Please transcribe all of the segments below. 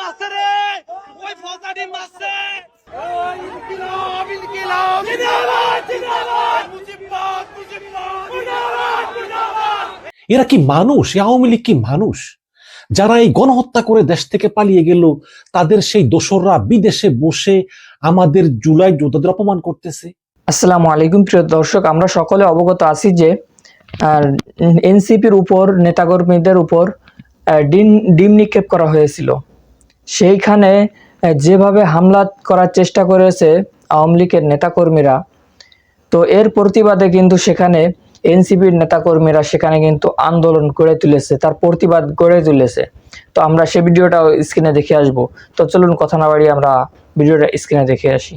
মারছে রে। ওই ফসা ডিম মারছে। ওই ইনকিলাব ইনকিলাব জিন্দাবাদ জিন্দাবাদ জিন্দাবাদ জিন্দাবাদ এরা কি মানুষ? আওয়ামী লীগ কি মানুষ? যারা এই গণহত্যা করে দেশ থেকে পালিয়ে গেল তাদের সেই দোসররা বিদেশে বসে আমাদের জুলাই যোদ্ধাদের অপমান করতেছে। আসসালামু আলাইকুম প্রিয় দর্শক। আমরা সকলে অবগত আছি যে এনসিপির উপর নেতাকর্মীদের উপর আহ, ডিম ডিম নিক্ষেপ করা হয়েছিল। সেইখানে যেভাবে হামলা করার চেষ্টা করেছে আওয়ামী লীগের নেতাকর্মীরা, তো এর প্রতিবাদে কিন্তু সেখানে এনসিপির নেতাকর্মীরা সেখানে কিন্তু আন্দোলন গড়ে তুলেছে, তার প্রতিবাদ গড়ে তুলেছে। তো আমরা সে ভিডিওটা স্ক্রিনে দেখে আসব। তো চলুন কথা না বাড়িয়ে আমরা ভিডিওটা স্ক্রিনে দেখে আসি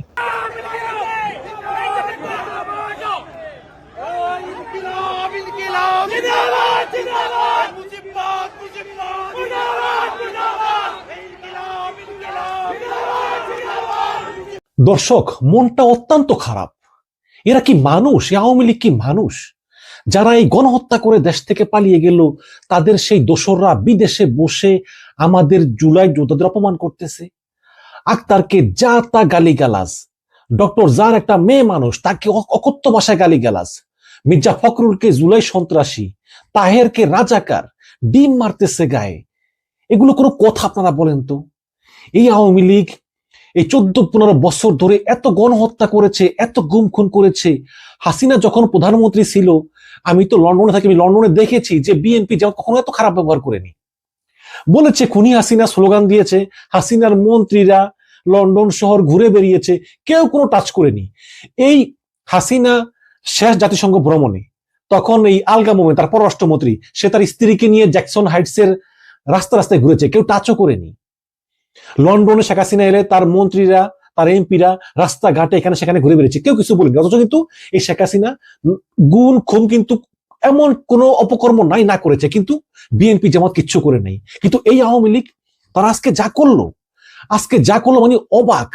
জিন্দাবাদ জিন্দাবাদ ইনকিলাব ইনকিলাব জিন্দাবাদ জিন্দাবাদ দর্শক, মনটা অত্যন্ত খারাপ। এরা কি মানুষ? আওয়ামী লীগ কি মানুষ? যারা এই গণহত্যা করে দেশ থেকে পালিয়ে গেল, তাদের সেই দোসররা বিদেশে বসে আমাদের জুলাই যোদ্ধাদের অপমান করতেছে। আক্তারকে যা তা গালিগালাজ। ডক্টর যার একটা মেয়ে মানুষ, তাকে অ- অকথ্য ভাষায় গালিগালাজ। মির্জা ফখরুলকে জুলাই সন্ত্রাসী, তাহেরকে রাজাকার, ডিম মারতেছে গায়ে। এগুলো কোনো কথা আপনারা বলেন তো? এই আওয়ামী লীগ এই চোদ্দ পনেরো বছর ধরে এত গণহত্যা করেছে, এত গুম খুন করেছে। হাসিনা যখন প্রধানমন্ত্রী ছিল, আমি তো লন্ডনে থাকি, আমি লন্ডনে দেখেছি যে বিএনপি যেমন কখনো এত খারাপ ব্যবহার করেনি। বলেছে, খুনি হাসিনা স্লোগান দিয়েছে, হাসিনার মন্ত্রীরা লন্ডন শহর ঘুরে বেরিয়েছে কেউ কোনো টাচ করেনি। এই হাসিনা শেষ জাতিসংঘ ভ্রমণে, তখন এই আলগা মোমেন তার পররাষ্ট্রমন্ত্রী, সে তার স্ত্রীকে নিয়ে জ্যাকসন হাইটসের রাস্তা রাস্তায় ঘুরেছে, কেউ টাচও করেনি। লন্ডনে শেখ হাসিনা এলে তার মন্ত্রীরা, তার এমপিরা রাস্তাঘাটে এখানে সেখানে ঘুরে বেড়েছে। কেউ কিছু বলেনি। অথচ কিন্তু এই শেখ হাসিনা গুণ খুন কিন্তু এমন কোনো অপকর্ম নাই, না করেছে। কিন্তু বিএনপি জামাত কিচ্ছু করে নেই। কিন্তু এই আওয়ামী লীগ, তারা আজকে যা করল, আজকে যা করল মানে অবাক।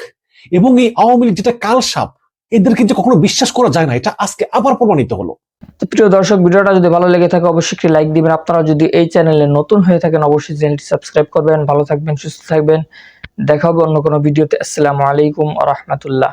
এবং এই আওয়ামী লীগ যেটা কালসাপ, এদেরকে যে কখনো বিশ্বাস করা যায় না, এটা আজকে আবার প্রমাণিত হলো। তো প্রিয় দর্শক, ভিডিওটা যদি ভালো লেগে থাকে, অবশ্যই একটি লাইক দিবেন। আপনারা যদি এই চ্যানেলে নতুন হয়ে থাকেন, অবশ্যই চ্যানেলটি সাবস্ক্রাইব করবেন। ভালো থাকবেন, সুস্থ থাকবেন। দেখা হবে অন্য কোনো ভিডিওতে। আসসালামু আলাইকুম রহমতুল্লাহ।